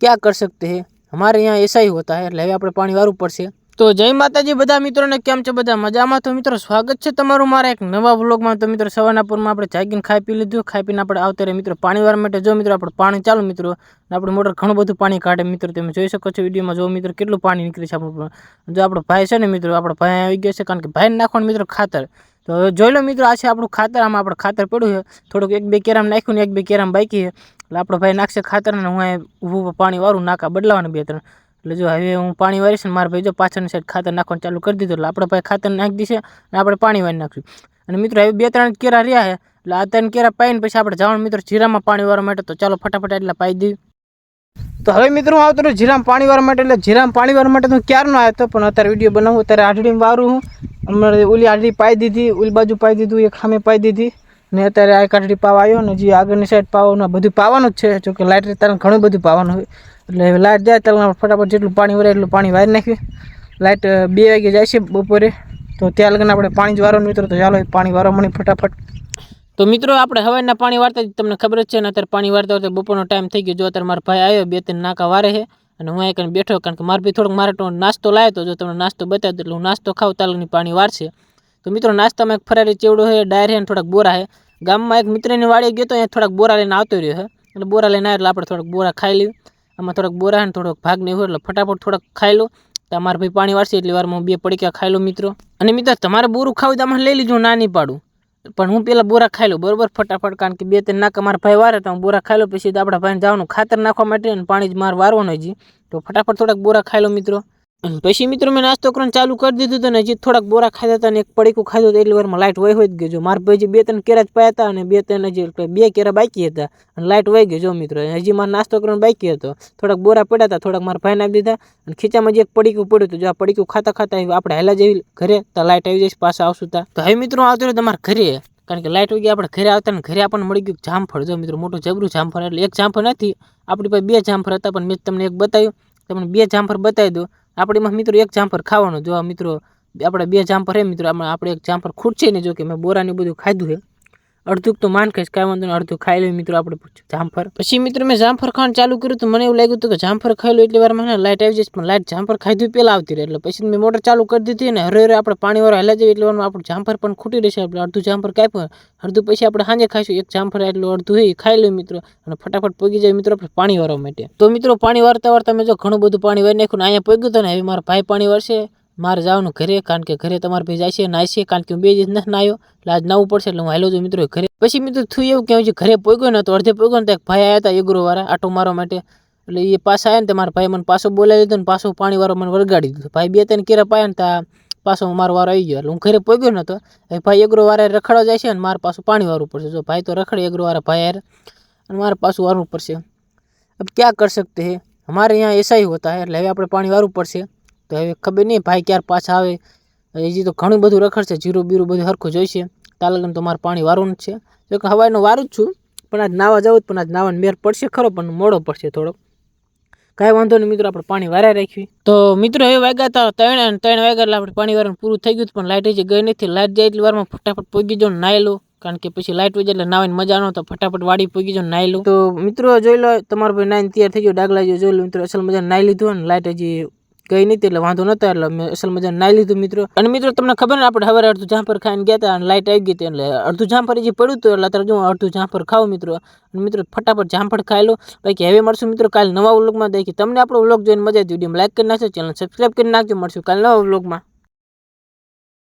क्या कर सकते हैं हमारे यहाँ ऐसा ही होता है એટલે હવે આપણે પાણી વારવું પડશે તો જય માતાજી બધા મિત્રોને કેમ છે બધા મજામાં તો મિત્રો સ્વાગત છે તમારું મારા એક નવા વ્લોગમાં તો મિત્રો સવારના પૂરમાં આપણે જાગીને ખાઈ પી લીધું ખાઈ પીને આપણે આવતા રહે મિત્રો પાણી વારવા માટે જો મિત્રો આપણે પાણી ચાલુ મિત્રો અને આપણે મોટર ઘણું બધું પાણી કાઢે મિત્રો તમે જોઈ શકો છો વિડીયોમાં જો મિત્રો કેટલું પાણી નીકળે છે આપણું જો આપણો ભાઈ છે ને મિત્રો આપણો ભાઈ આવી ગયો છે કારણ કે ભાઈને નાખવાનું મિત્રો ખાતર તો હવે જોઈ લો મિત્રો આ છે આપણું ખાતર આમાં આપણે ખાતર પડ્યું છે થોડુંક એક બે કેરામ નાખ્યું ને એક બે કેરામ બાકી છે એટલે આપણો ભાઈ નાખશે ખાતર ને હું અહીં ઊભું પાણી વાળું નાકા બદલાવાનું બે ત્રણ. એટલે જો હવે હું પાણી વાળીશ ને મારા ભાઈ જો પાછળની સાઈડ ખાતર નાખવાનું ચાલુ કરી દીધું, એટલે આપણે ભાઈ ખાતર નાખી દીશે અને આપણે પાણી વાળી નાખશું. અને મિત્રો, હવે બે ત્રણ કેરા રહ્યા છે, એટલે આ ત્રણ કેરા પાઈને પછી આપણે જવાનું. મિત્રો, જીરામાં પાણી વાળવા માટે તો ચાલો ફટાફટ એટલા પાઈ દઈએ. તો હવે મિત્રો, હું આવતો જીરામ પાણી વારવા માટે, એટલે જીરામ પાણી વારવા માટે હું ક્યારનો આવ્યો હતો, પણ અત્યારે વીડિયો બનાવું, અત્યારે આઢડીમાં વારું હું. હમણાં ઓલી આઢડી પાઈ દીધી, ઓલી બાજુ પાઈ દીધું, એક ખામે પાઈ દીધી. ને અત્યારે આ કાઢડી પાવા આવ્યો ને જે આગળની સાઈડ પાવાનું બધું પાવાનું જ છે. જો કે લાઇટ તારે ઘણું બધું પાવાનું હોય. એટલે લાઇટ જાય ત્યારે ફટાફટ જેટલું પાણી વરાય એટલું પાણી વારી નાખ્યું લાઇટ બે વાગે જાય છે બપોરે. તો ત્યાં લગન આપણે પાણી જ વારવાનું મિત્રો. તો ચાલો પાણી વારવા મળી ફટાફટ. તો મિત્રો આપણે હવાના પાણી વારતા તમને ખબર જ છે ને અત્યારે પાણી વારતા હોય બપોરનો ટાઈમ થઈ ગયો. જો અત્યારે મારા ભાઈ આવ્યો, બે ત્રણ નાકા વારે છે. અને હું કને બેઠો, કારણ કે મારે બી થોડોક મારે નાસ્તો લાવ્યો તો જો તમને નાસ્તો બતાવ્યો એટલે હું નાસ્તો ખાવ તાલની પાણી વારશે. તો મિત્રો નાસ્તામાં એક ફરારી ચેવડો છે ડાયર છે થોડાક બોરા છે. ગામમાં એક મિત્રની વાળી ગયો તો અહીંયા થોડાક બોરા લઈને આવતો રહ્યો છે. એટલે બોરા લઈને આવ્યો એટલે આપણે થોડાક બોરા ખાઈ લઈએ આમાં થોડાક બોરા અને થોડોક ભાગ નહીં હોય એટલે ફટાફટ થોડાક ખાઈ લો. તો મારા ભાઈ પાણી વાળશે એટલી વારમાં હું બે પડીકા ખાઈ લો મિત્રો. અને મિત્રો, તમારે બોરું ખાવું તો આમાં લઈ લીધું હું ના નહીં પાડું. પણ હું પેલા બોરા ખાઈ લઉં, બરોબર? ફટાફટ, કારણ કે બે ત્રણ નાકા મારા ભાઈ વારે, તો હું બોરા ખાઈ લઉં, પછી તો આપણા ભાઈને જવાનું ખાતર નાખવા માટે અને પાણી જ મારે વારવાનું હજી તો ફટાફટ થોડાક બોરા ખાઈ લો મિત્રો. પછી મિત્રો મેં નાસ્તો કરવાનું ચાલુ કરી દીધું હતું ને હજી થોડાક બોરા ખાધા હતા અને એક પડીકું ખાધું હતું, એટલી વારમાં લાઇટ વહી હોય જ ગયો મારા ભાઈ બે ત્રણ કેરા જ પાયા હતા અને બે ત્રણ હજી બે કેરા બાકી હતા અને લાઇટ વહી ગયો જો મિત્રો, હજી મારે નાસ્તો કરવાનો બાકી હતો. થોડાક બોરા પડ્યા હતા, થોડાક મારા ભાઈને આપી દીધા અને ખીચામાં જે એક પડીકું પડ્યું હતું, જો આ પડીકું ખાતા ખાતા આપણે હેલા જેવી ઘરે તો લાઇટ આવી જઈશ પાછા આવશું તા તો હવે મિત્રો આવતો તમારા ઘરે, કારણ કે લાઇટ વગી આપણે ઘરે આવતા ને ઘરે આપણને મળી ગયું જામફળ. જો મિત્રો, મોટું જબરું જામફળ, એટલે એક જામફળ નથી, આપણી પાસે બે જામફળ હતા, પણ મેં તમને એક બતાવ્યું. તમને બે જામફળ બતાવી દો આપણીમાં મિત્રો એક જામફર ખાવાનું. જો મિત્રો, આપણે બે જામફર હે મિત્રો, આમાં આપણે એક જામફર ખૂટશે ને જો કે મેં બોરાને બધું ખાધું છે. અડધું તો માન ખાઈશ, કાંઈ વાંધો નહીં, અડધું ખાઈ લઉં મિત્રો, આપણે જામફર પછી, મિત્રો, મેં જામફળ ખાવાનું ચાલુ કર્યું તો મને એવું લાગ્યું હતું કે જામફળ ખાઈ લો એટલી વાર મને લાઇટ આવી જશે, પણ લાઇટ જામફર ખાધું પહેલાં આવતી રહે, એટલે પછી મેં મોટર ચાલુ કરી દીધી અને હરે હરે આપણે પાણી વાળા હેલા જઈએ એટલે વારમાં આપણું જામફર પણ ખૂટી રહેશે આપણે અડધું જામફર કાપ્યું, અડધું પછી આપણે સાંજે ખાઈશું, એક જામફળ એટલું અડધું એ ખાઈ લઈએ મિત્રો, અને ફટાફટ પગી જાય, મિત્રો, આપણે પાણી વારવા માટે. તો, મિત્રો, પાણી વારતા વારતા મેં જો ઘણું બધું પાણી વારી નાખ્યું અહીંયા પગ્યું હતું ને, હવે મારા ભાઈ પાણી વારશે મારે જવાનું ઘરે, કારણ કે ઘરે તમારે ભાઈ જાય છે, નાય છે, કારણ કે હું બે દિવસ નથી નાયો, એટલે આજ નાવું પડશે, એટલે હું હાલો છું મિત્રો ઘરે. પછી મિત્રો થયું એવું કે હજુ ઘરે પોગ્યો ને તો અડધે પોગ્યો ને ત્યાં ભાઈ આવ્યા હતા એગ્રોવાળા આટો મારવા માટે. એટલે એ પાછા આવ્યા ને મારા ભાઈ મને પાછો બોલાવી લીધો ને પાછો પાણીવાળો મને વરગાડી દીધો. ભાઈ બે ત્રણ કેરા પાયા ને ત્યાં પાછો મારો વારો આવી ગયો. એટલે હું ઘરે પોગ્યો નહોતો એ ભાઈ એગ્રો વારે રખડવા જાય છે અને મારે પાછું પાણી વારવું પડશે. જો ભાઈ તો રખડે એગ્રો વારે ભાઈ યાર અને મારે પાછું વારવું પડશે. અબ ક્યાં કરી શકતે હે? હમારે અહીંયા એસઆઈ હોતા હે, એટલે હવે આપણે પાણી વારવું પડશે. તો હવે ખબર નહીં ભાઈ ક્યારે પાછા આવે. હજી તો ઘણું બધું રખડશે, જીરું બીરું બધું સરખું જોઈશે. તાલગન તો મારે પાણી વારવાનું જ છે. જો કે હવાઈનું વારું જ છું, પણ આજ નાવા જવું જ, પણ આજ નાવાનો મેર પડશે ખરો, પણ મોડો પડશે થોડોક. કાંઈ વાંધો નહીં મિત્રો, આપણે પાણી વારા રાખ્યું તો મિત્રો એ વાગ્યા હતા ત્રણ ત્રણ વાગ્યા એટલે આપણે પાણી વારવાનું પૂરું થઈ ગયું પણ લાઇટ હજી ગઈ નથી. લાઇટ જાય એટલી વારમાં ફટાફટ પહોંચી જાઉં નાહી લો કારણ કે પછી લાઇટ વજે એટલે નાવાની મજા ન તો ફટાફટ વાડી પહોંચી જાઉં નાહી લો તો મિત્રો જોઈ લો, તમારો ભાઈ નાઈન તૈયાર થઈ ગયો, ડાગલા જોઈ લો મિત્રો. અસલ મજા નાહી લીધું અને લાઇટ હજી ગઈ નથી એટલે વાંધો નતો, એટલે મેં અસલ મજા નાઈ લીધું મિત્રો. અને મિત્રો, તમને ખબર ને, આપણે હવે અડધું જામફર ખાઈને ગયા હતા અને લાઇટ આવી ગઈ હતી એટલે અડધું જામફર જે પડ્યું હતું, એટલે અત્યારે જો અડધું જામફર ખાવ મિત્રો. અને મિત્રો, ફટાફટ જામફળ ખાઈ લો. બાકી હવે મળશું મિત્રો કાલે નવા વ્લોગમાં દેખી તમને આપણો વ્લોગ જોઈને મજા આવી વીડિયો લાઈક કરી નાખજો ચેનલ સબસ્ક્રાઈબ કરી નાખજો, મળશું કાલે નવા વ્લોગમાં